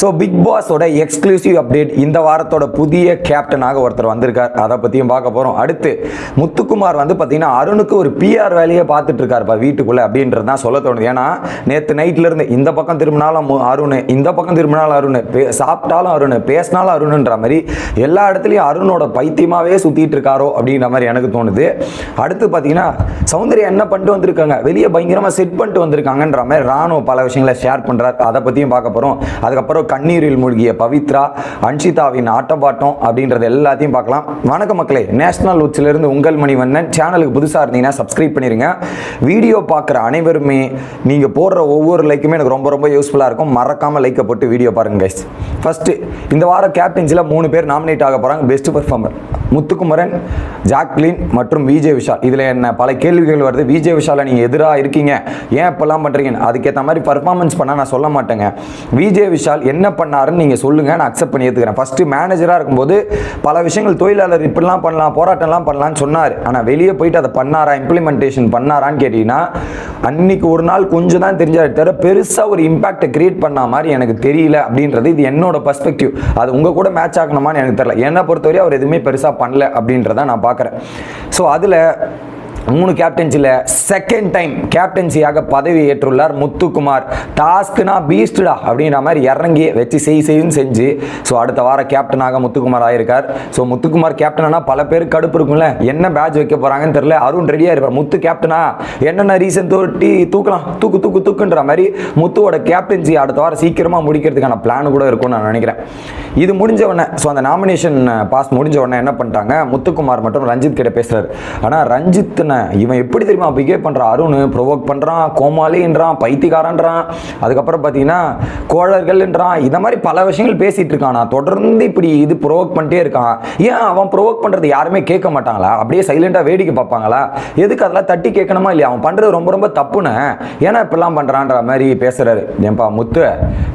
So big பாஸோட exclusive update இந்த வாரத்தோட புதிய கேப்டனாக ஒருத்தர் வந்திருக்கார். அதை பற்றியும் பார்க்க போகிறோம் அடுத்து முத்துக்குமார் வந்து பார்த்தீங்கன்னா அருணுக்கு ஒரு பிஆர் வேலையை பார்த்துட்டு இருக்காருப்பா வீட்டுக்குள்ளே அப்படின்றது தான் சொல்ல தோணுது. ஏன்னா நேற்று நைட்லேருந்து இந்த பக்கம் திரும்பினாலும் அருண் இந்த பக்கம் திரும்பினாலும் அருண் பே சாப்பிட்டாலும் அருண் பேசினாலும் அருணுன்ற மாதிரி எல்லா இடத்துலையும் அருணோட பைத்தியமாகவே சுற்றிட்டு இருக்காரோ அப்படின்ற மாதிரி எனக்கு தோணுது. அடுத்து பார்த்தீங்கன்னா சௌந்தர்யா என்ன பண்ணிட்டு வந்திருக்காங்க? வெளியே பயங்கரமாக செட் பண்ணிட்டு வந்திருக்காங்கன்ற மாதிரி ராணுவ பல விஷயங்களை ஷேர் பண்ணுறாரு அதை பற்றியும் பார்க்க போகிறோம் அதுக்கப்புறம் கண்ணீரில் மூழ்கிய பவித்ரா அன்ஷிதாவின் ஆட்டப்பாட்டம் அப்படின்றது எல்லாத்தையும் பார்க்கலாம். வணக்கம் மக்களே நேஷனல் உச்சிலிருந்து உங்கள் மணிவண்ணன். சேனலுக்கு புதுசாக இருந்தீங்கன்னா சப்ஸ்கிரைப் பண்ணிடுங்க வீடியோ பார்க்குற அனைவருமே நீங்கள் போடுற ஒவ்வொரு லைக்குமே எனக்கு ரொம்ப ரொம்ப யூஸ்ஃபுல்லாக இருக்கும். மறக்காமல் லைக்கை போட்டு வீடியோ பாருங்க கைஸ் ஃபஸ்ட்டு இந்த வாரம் கேப்டன்ஸில் மூணு பேர் நாமினேட் ஆக போகிறாங்க பெஸ்ட் பர்ஃபார்மர் முத்துக்குமரன் ஜாக்லின் மற்றும் விஜய் விஷால். இதில் என்ன பல கேள்விகள் வருது. விஜய் விஷாலை நீங்கள் எதிராக இருக்கீங்க. ஏன் இப்போல்லாம் பண்ணுறீங்க அதுக்கேற்ற மாதிரி பர்ஃபார்மன்ஸ் பண்ணால் நான் சொல்ல மாட்டேங்க. விஜய் விஷால் என்ன பண்ணாருன்னு நீங்கள் சொல்லுங்கள் நான் அக்செப்ட் பண்ணி ஏற்றுக்கிறேன் ஃபஸ்ட்டு மேனேஜராக இருக்கும்போது பல விஷயங்கள் தொழிலாளர் இப்படிலாம் பண்ணலாம் போராட்டம்லாம் பண்ணலாம்னு சொன்னார். ஆனால் வெளியே போயிட்டு அதை பண்ணாரா? இம்ப்ளிமெண்டேஷன் பண்ணாரான்னு கேட்டிங்கன்னா அன்னைக்கு ஒரு நாள் கொஞ்சம் தான் தெரிஞ்சாரு தவிர பெருசாக ஒரு இம்பாக்டை கிரியேட் பண்ண மாதிரி எனக்கு தெரியல அப்படின்றது இது என்னோட பர்ஸ்பெக்டிவ் அது உங்கள் கூட மேட்ச் ஆகணுமான்னு எனக்கு தெரியல. என்னை பொறுத்தவரை அவர் எதுவுமே பெருசாக பண்ணல அப்படின்றத நான் பார்க்குறேன். ஸோ அதில் மூணு கேப்டன்சியில் செகண்ட் டைம் கேப்டன்சியாக பதவி ஏற்றுள்ளார் முத்துக்குமார். டாஸ்க்னா பீஸ்டுடா அப்படின்ற மாதிரி இறங்கி வச்சு செய் செய்யும் செஞ்சு ஸோ அடுத்த வாரம் கேப்டனாக முத்துக்குமார் ஆயிருக்கார். ஸோ முத்துக்குமார் கேப்டனா பல பேருக்கு கடுப்பு இருக்கும்ல. என்ன பேட்ச் வைக்க போகிறாங்கன்னு தெரியல. அருண் ரெடியாக இருப்பார். முத்து கேப்டனா என்னென்ன ரீசன் தோட்டி தூக்கலாம். தூக்கு தூக்கு தூக்குன்ற மாதிரி முத்துவோட கேப்டன்சி அடுத்த வாரம் சீக்கிரமாக முடிக்கிறதுக்கான பிளான் கூட இருக்கும்னு நான் நினைக்கிறேன். இது முடிஞ்ச உடனே ஸோ அந்த நாமினேஷன் பாஸ் uh, முடிஞ்ச உடனே என்ன பண்ணிட்டாங்க? முத்துக்குமார் மற்றும் ரஞ்சித் கிட்ட பேசுகிறார் ஆனால் ரஞ்சித்ன இவன் எப்படி தெரியுமா பிகேவ் பண்ணுறான் அருண் ப்ரொவோக் பண்ணுறான் கோமாளின்றான் பைத்தியக்காரன்றான். அதுக்கப்புறம் பார்த்தீங்கன்னா கோழர்கள்ன்றான். இந்த மாதிரி பல விஷயங்கள் பேசிகிட்டு இருக்கான். நான் தொடர்ந்து இப்படி இது ப்ரொவோக் பண்ணிட்டே இருக்கான். ஏன் அவன் ப்ரொவோக் பண்ணுறது யாருமே கேட்க மாட்டாங்களா? அப்படியே சைலண்டாக வேடிக்கை பார்ப்பாங்களா? எதுக்கு அதெல்லாம் தட்டி கேட்கணுமா இல்லையா? அவன் பண்ணுறது ரொம்ப ரொம்ப தப்புன்னு. ஏன்னா இப்படிலாம் பண்ணுறான்ற மாதிரி பேசுகிறாரு ஏன்பா முத்து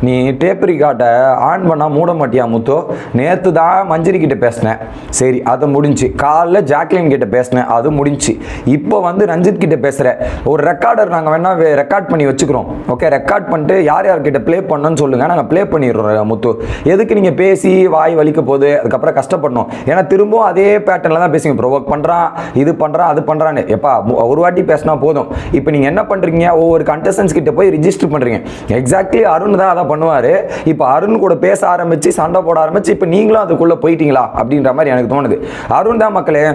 நீ டேப் ரிகார்டை ஆன் பண்ணால் மூட மாட்டியா முத்து? நேற்று தான் மஞ்சரி கிட்ட பேசினேன். சரி அது முடிஞ்சு. காலைல ஜாக்லின் கிட்ட பேசினேன். அது முடிஞ்சு. இப்போ வந்து ரஞ்சித் கிட்ட பேசுகிற ஒரு ரெக்கார்டர் நாங்கள் வேணா ரெக்கார்ட் பண்ணி வச்சுக்கிறோம். ஓகே ரெக்கார்ட் பண்ணிட்டு யார் யார்கிட்ட ப்ளே பண்ணணும்னு சொல்லுங்கள் நாங்கள் ப்ளே பண்ணிடுறோம் முத்து. எதுக்கு நீங்கள் பேசி வாய் வலிக்க போகுது? அதுக்கப்புறம் கஷ்டப்படணும். ஏன்னா திரும்பவும் அதே பேட்டர்னில் தான் பேசுங்க ப்ரொவோக் பண்ணுறான் இது பண்ணுறான் அது பண்ணுறான்னு எப்பா ஒரு வாட்டி பேசினா போதும். இப்போ நீங்கள் என்ன பண்ணுறீங்க ஒவ்வொரு கண்டஸ்டன்ஸ் கிட்ட போய் ரிஜிஸ்டர் பண்ணுறீங்க எக்ஸாக்ட்லி அருண் தான் அதான் பண்ணுவார். இப்போ அருண் கூட பேச ஆரம்பிச்சு சண்டை போட ஆரம்பிச்சு இப்போ நீங்களும் அதுக்குள்ளே போயிட்டீங்களா? அப்படின்ற மாதிரி எனக்கு தோணுது. அருண் தான் மக்களே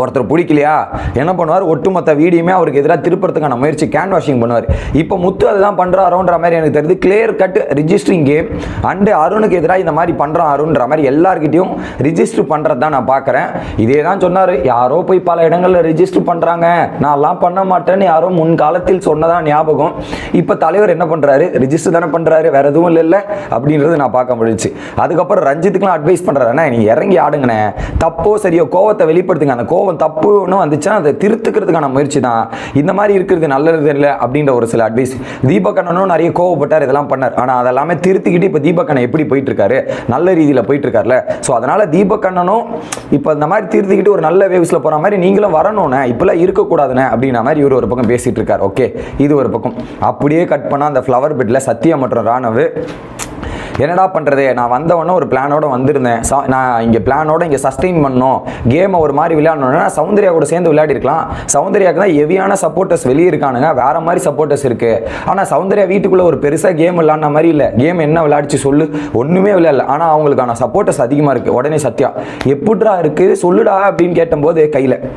ஒருத்தர் பிடிக்கலையா? என்ன பண்ணுவார்? ஒட்டுமொத்த வீடியுமே அவருக்கு எதிராக திருப்பறதுக்கான முயற்சி கேன் வாஷிங் பண்ணுவார். இப்போ முத்து அதுதான் பண்ணுறாரோன்ற மாதிரி எனக்கு தெரியுது. Clear cut registering game and அருணுக்கு எதிராக இந்த மாதிரி பண்ணுறான் அருண்ன்ற மாதிரி எல்லாருக்கிட்டையும் ரிஜிஸ்டர் பண்ணுறது தான் நான் பார்க்குறேன் இதே தான் சொன்னார். யாரோ போய் பல இடங்களில் ரிஜிஸ்டர் பண்ணுறாங்க நான்லாம் பண்ண மாட்டேன்னு யாரோ முன் காலத்தில் சொன்னதா ஞாபகம். இப்போ தலைவர் என்ன பண்ணுறாரு ரிஜிஸ்டர் தானே பண்ணுறாரு வேற எதுவும் இல்லை அப்படின்றது நான் பார்க்க முடிஞ்சுச்சு அதுக்கப்புறம் ரஞ்சித்துக்குலாம் அட்வைஸ் பண்ணுறாரு நீ இறங்கி ஆடுங்கண்ணே. தப்போ சரியோ கோவத்தை வெளிப்படுத்துங்க. அந்த கோவம் கோவம் தப்புன்னு வந்துச்சுன்னா அதை திருத்துக்கிறதுக்கான முயற்சி தான் இந்த மாதிரி இருக்கிறது நல்லது இல்லை அப்படின்ற ஒரு சில அட்வைஸ் தீபகண்ணனும் நிறைய கோவப்பட்டார் இதெல்லாம் பண்ணார். ஆனால் அதெல்லாமே திருத்திக்கிட்டு இப்போ தீபக்கண்ணன் எப்படி போயிட்டு இருக்காரு நல்ல ரீதியில் போயிட்டு இருக்காருல்ல ஸோ அதனால தீபக்கண்ணனும் இப்போ இந்த மாதிரி திருத்திக்கிட்டு ஒரு நல்ல வேவ்ஸில் போகிற மாதிரி நீங்களும் வரணும்ண்ணே இப்பெல்லாம் இருக்கக்கூடாதுண்ணே அப்படின்ற மாதிரி இவர் ஒரு பக்கம் பேசிகிட்டு இருக்கார் ஓகே இது ஒரு பக்கம். அப்படியே கட் பண்ணால் அந்த ஃப்ளவர் பெட்டில் சத்யா மற்றும் ராணவ் என்னடா பண்ணுறது நான் வந்தவொடனே ஒரு பிளானோட வந்திருந்தேன். ச- நான் இங்கே பிளானோட இங்கே சஸ்டெயின் பண்ணோம். கேமை ஒரு மாதிரி விளையாடணும்னா சௌந்தர்யா கூட சேர்ந்து விளையாடிருக்கலாம். சௌந்தர்யாவுக்கு தான் ஹெவியான சப்போர்ட்டர்ஸ் வெளியே இருக்கானுங்க. வேற மாதிரி சப்போர்ட்டர்ஸ் இருக்குது ஆனால் சௌந்தர்யா வீட்டுக்குள்ளே ஒரு பெருசாக கேம் விளையாடின மாதிரி இல்லை. கேம் என்ன விளையாடிச்சு சொல்லு. ஒன்றுமே விளையாடல. ஆனால் அவங்களுக்கான சப்போர்ட்டர்ஸ் அதிகமாக இருக்குது உடனே சத்யா எப்படா இருக்குது சொல்லுடா அப்படின்னு கேட்டபோது கையில்.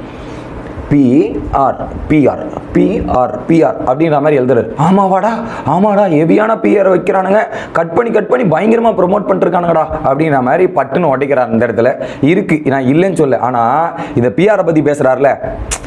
பிஆர் பிஆர் பிஆர் பிஆர் அப்படின்ற மாதிரி எழுதுறாரு ஆமாவாடா ஆமாடா ஹெவியான பிஆர் வைக்கிறானுங்க. கட் பண்ணி கட் பண்ணி பயங்கரமாக ப்ரொமோட் பண்ணிருக்கானுங்கடா அப்படின்ற மாதிரி பட்டுன்னு உடைக்கிறார் இந்த இடத்துல. இருக்கு நான் இல்லைன்னு சொல்ல ஆனால் இந்த பிஆரை பற்றி பேசுகிறாருல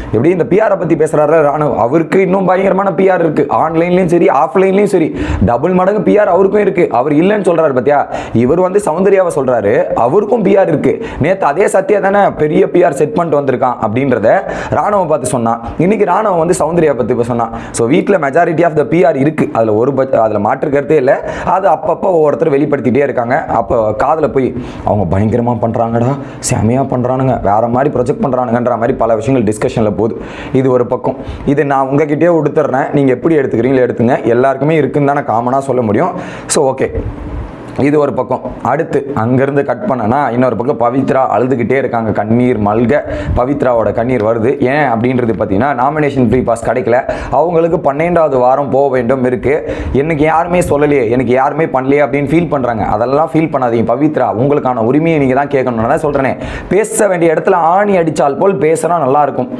எப்படி இந்த பிஆரை பற்றி பேசுகிறாரு ராணுவ அவருக்கு இன்னும் பயங்கரமான பிஆர் இருக்குது ஆன்லைன்லேயும் சரி ஆஃப்லைன்லேயும் சரி. டபுள் மடங்கு பிஆர் அவருக்கும் இருக்குது அவர் இல்லைன்னு சொல்கிறாரு பார்த்தியா இவர் வந்து சௌந்தர்யாவை சொல்கிறாரு அவருக்கும் பிஆர் இருக்குது நேற்று அதே சத்யா தானே பெரிய பிஆர் செட் பண்ணிட்டு வந்திருக்கான் அப்படின்றத ராணுவம் பார்த்து சொன்னான் இன்னைக்கு ராணுவம் வந்து சௌந்தர்யா பற்றி இப்போ சொன்னான் ஸோ வீட்டில் மெஜாரிட்டி ஆஃப் த பிஆர் இருக்குது அதில் ஒரு பட்ச அதில் மாற்று கருத்தே இல்லை. அது அப்பப்போ ஒவ்வொருத்தர் வெளிப்படுத்திகிட்டே இருக்காங்க. அப்போ காதில் போய் அவங்க பயங்கரமாக பண்ணுறாங்கடா செமையா பண்ணுறானுங்க வேறு மாதிரி ப்ரொஜெக்ட் பண்ணுறானுங்கன்ற மாதிரி பல விஷயங்கள் டிஸ்கஷனில் போகுது இது ஒரு பக்கம். இது நான் உங்ககிட்டயே கொடுத்துட்றேன் நீங்கள் எப்படி எடுத்துக்கிறீங்களோ எடுத்துங்க. எல்லாருக்குமே இருக்குன்னு தானே காமனாக சொல்ல முடியும். ஸோ ஓகே இது ஒரு பக்கம். அடுத்து அங்கேருந்து கட் பண்ணனா இன்னொரு பக்கம் பவித்ரா அழுதுகிட்டே இருக்காங்க. கண்ணீர் மல்க பவித்ராவோட கண்ணீர் வருது. ஏன் அப்படின்றது பார்த்தீங்கன்னா நாமினேஷன் ஃப்ரீ பாஸ் கிடைக்கல. அவங்களுக்கு பன்னெண்டாவது வாரம் போக வேண்டும் இருக்கு. எனக்கு யாருமே சொல்லலையே எனக்கு யாருமே பண்ணலையே அப்படின்னு ஃபீல் பண்ணுறாங்க அதெல்லாம் ஃபீல் பண்ணாதீங்க பவித்ரா. உங்களுக்கான உரிமையை நீங்கள் தான் கேட்கணும். நான் சொல்கிறேனே பேச வேண்டிய இடத்துல ஆணி அடித்தால் போல் பேசுனா நல்லாயிருக்கும்.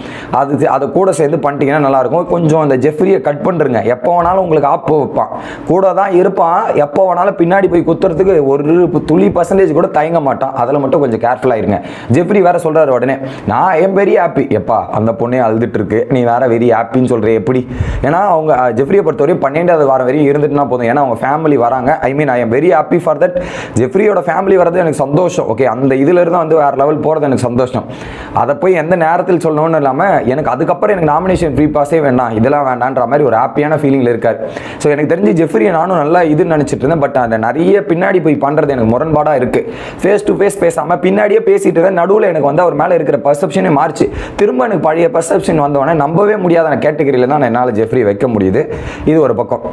அது அதை கூட சேர்ந்து பண்ணிட்டீங்கன்னா நல்லாயிருக்கும். கொஞ்சம் அந்த ஜெஃப்ரியை கட் பண்ணுறங்க எப்போ வேணாலும் உங்களுக்கு ஆப்பு வைப்பான். கூட தான் இருப்பான். எப்போ வேணாலும் பின்னாடி போய் குத்துறதுக்கு ஒரு துளி பர்சன்டேஜ் கூட தயங்க மாட்டான். அதில் மட்டும் கொஞ்சம் கேர்ஃபுல்லாக இருங்க. ஜெஃப்ரி வேற சொல்றாரு உடனே நான் என் பெரிய ஹாப்பி எப்பா அந்த பொண்ணே அழுதுட்டு இருக்கு. நீ வேற வெரி ஹாப்பின்னு சொல்கிற எப்படி? ஏன்னா அவங்க அஹ், ஜெஃப்ரியை பொறுத்தவரையும் பன்னெண்டாவது வாரம் வரையும் இருந்துட்டுனா போதும். ஏன்னா அவங்க ஃபேமிலி வராங்க. I mean I am very happy for that ஜெஃப்ரியோட family வரது எனக்கு சந்தோஷம். ஓகே அந்த இதுலேருந்து வந்து வேறு லெவல் போகிறது எனக்கு சந்தோஷம். அதை போய் எந்த நேரத்தில் சொல்லணும்னு இல்லாமல் எனக்கு அதுக்கப்புறம் எனக்கு நாமினேஷன் ஃப்ரீ பாஸே வேண்டாம் இதெல்லாம் வேண்டான்ற மாதிரி ஒரு ஹாப்பியான ஃபீலிங்கில் இருக்கார். ஸோ எனக்கு தெரிஞ்சு ஜெஃப்ரியை நானும் நல்லா இது நினச்சிட்டு இருந்தேன். பட் அந்த நிறைய பின்னாடி போய் பண்ணுறது எனக்கு முரண்பாடாக இருக்குது ஃபேஸ் டு ஃபேஸ் பேசாமல் பின்னாடியே பேசிட்டு இருந்தேன் நடுவில் எனக்கு வந்து அவர் மேலே இருக்கிற பர்செப்ஷனே மாறிச்சு. திரும்ப எனக்கு பழைய பர்செப்ஷன் வந்தவொடனே நம்பவே முடியாத கேட்டகரியில் தான் என்னால் ஜெஃப்ரி வைக்க முடியுது. இது ஒரு பக்கம்.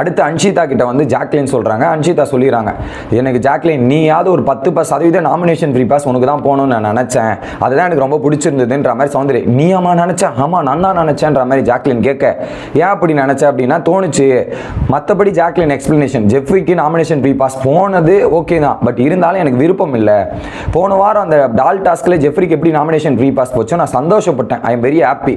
அடுத்து அன்ஷிதா கிட்ட வந்து ஜாக்லின் சொல்கிறாங்க அன்ஷிதா சொல்லிடுறாங்க. எனக்கு ஜாக்லின் நீயாவது ஒரு பத்து பஸ் சதவீதம் நாமினேஷன் ஃப்ரீ பாஸ் உனக்கு தான் போகணும்னு நான் நினச்சேன். அதுதான் எனக்கு ரொம்ப பிடிச்சிருந்ததுன்ற மாதிரி சௌந்தரி நீ அம்மா நினச்சேன் ஆமாம் நான் தான் நினச்சேன்ற மாதிரி ஜாக்லின் கேட்க. ஏன் அப்படி நினச்ச அப்படின்னா தோணுச்சு. மற்றபடி ஜாக்லின் எக்ஸ்பிளனேஷன் ஜெஃப்ரிக்கு நாமினேஷன் ஃப்ரீ பாஸ் போனது ஓகே தான். பட் இருந்தாலும் எனக்கு விருப்பம் இல்லை. போன வாரம் அந்த டால் டாஸ்கில் ஜெஃப்ரிக்கு எப்படி நாமினேஷன் ஃப்ரீ பாஸ் போச்சோ நான் சந்தோஷப்பட்டேன். ஐ எம் வெரி ஹாப்பி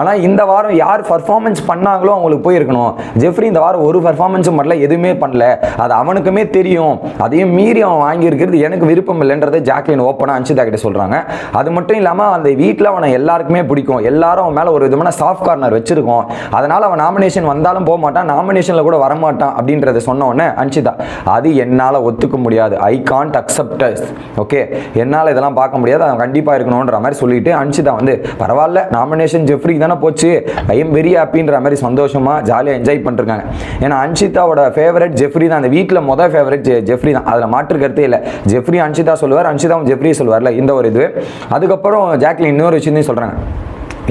ஆனால் இந்த வாரம் யார் பர்ஃபார்மன்ஸ் பண்ணாங்களோ அவங்களுக்கு போயிருக்கணும். ஜெஃப்ரி இந்த வாரம் ஒரு பர்ஃபார்மன்ஸும் பண்ணல எதுவுமே பண்ணல. அது அவனுக்குமே தெரியும். அதையும் மீறி அவன் வாங்கியிருக்கிறது எனக்கு விருப்பம் இல்லைன்றதை ஜாக்லின் ஓப்பனாக அன்சிதா கிட்ட சொல்கிறாங்க அது மட்டும் இல்லாமல் அந்த வீட்டில் அவனை எல்லாருக்குமே பிடிக்கும். எல்லாரும் அவன் மேலே ஒரு விதமான சாஃப்ட் கார்னர் வச்சிருக்கோம். அதனால் அவன் நாமினேஷன் வந்தாலும் போக மாட்டான் நாமினேஷனில் கூட வரமாட்டான் அப்படின்றத சொன்ன உடனே அன்சிதா அது என்னால் ஒத்துக்க முடியாது. ஐ கான்ட் அக்செப்ட் ஓகே என்னால் இதெல்லாம் பார்க்க முடியாது. அவன் கண்டிப்பாக இருக்கணுன்ற மாதிரி சொல்லிட்டு அன்சிதா வந்து பரவாயில்ல நாமினேஷன் ஜெஃப்ரிக்கு தானே போச்சு. ஐ எம் வெரி ஹாப்பின்ற மாதிரி சந்தோஷமாக ஜாலியாக என்ஜாய் பண்ணிருக்காங்க ஏன்னா அன்ஷிதாவோட ஃபேவரட் ஜெஃப்ரி தான். அந்த வீட்டில் மொதல் ஃபேவரட் ஜெஃப்ரி தான். அதில் மாற்று கருத்தே இல்லை. ஜெஃப்ரி அன்ஷிதா சொல்லுவார் அன்ஷிதாவும் ஜெஃப்ரி சொல்லுவார்ல இந்த ஒரு இது. அதுக்கப்புறம் ஜாக்லின் இன்னொரு விஷயத்தையும் சொல்கிறாங்க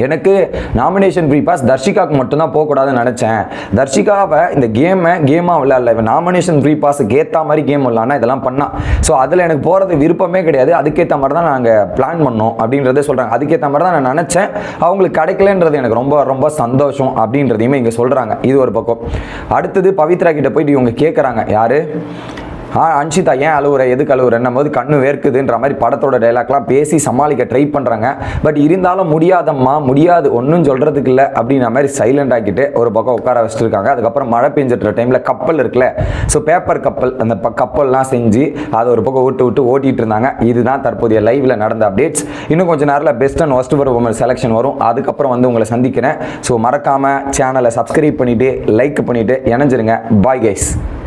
எனக்கு நாமினேஷன் ஃப்ரீ பாஸ் தர்ஷிகாவுக்கு மட்டும்தான் போகக்கூடாதுன்னு நினச்சேன். தர்ஷிகாவை இந்த கேமை கேமாக விளையாடல. இப்போ நாமினேஷன் ஃப்ரீ பாஸுக்கு ஏற்ற மாதிரி கேம் விளாட்னா இதெல்லாம் பண்ணால் ஸோ அதில் எனக்கு போகிறது விருப்பமே கிடையாது. அதுக்கேற்ற மாதிரி தான் நாங்கள் பிளான் பண்ணோம் அப்படின்றதே சொல்கிறாங்க அதுக்கேற்ற மாதிரி தான் நான் நினச்சேன். அவங்களுக்கு கிடைக்கலன்றது எனக்கு ரொம்ப ரொம்ப சந்தோஷம் அப்படின்றதையுமே இங்கே சொல்கிறாங்க இது ஒரு பக்கம். அடுத்தது பவித்ரா கிட்ட போயிட்டு இவங்க கேட்குறாங்க யார்? ஆ அன்ஷிதா ஏன் அழுவுற? எதுக்கு அழுவுறன்னும் போது கண்ணு வேர்க்குதுன்ற மாதிரி படத்தோட டைலாக்லாம் பேசி சமாளிக்க ட்ரை பண்ணுறாங்க பட் இருந்தாலும் முடியாதம்மா முடியாது ஒன்றும் சொல்கிறதுக்கு இல்லை அப்படின்ற மாதிரி சைலண்ட் ஆக்கிட்டு ஒரு பக்கம் உட்கார வச்சுருக்காங்க. அதுக்கப்புறம் மழை பெஞ்சிட்ற டைமில் கப்பல் இருக்குல்ல? ஸோ பேப்பர் கப்பல் அந்த ப- கப்பல்லாம் செஞ்சு அதை ஒரு பக்கம் விட்டு விட்டு ஓட்டிட்டு இருந்தாங்க. இதுதான் தற்போதைய லைவில் நடந்த அப்டேட்ஸ் இன்னும் கொஞ்சம் நேரத்தில் best and worst performance selection வரும். அதுக்கப்புறம் வந்து உங்களை சந்திக்கிறேன். ஸோ மறக்காமல் சேனலை சப்ஸ்கிரைப் பண்ணிவிட்டு லைக் பண்ணிவிட்டு இணைஞ்சிருங்க. Bye guys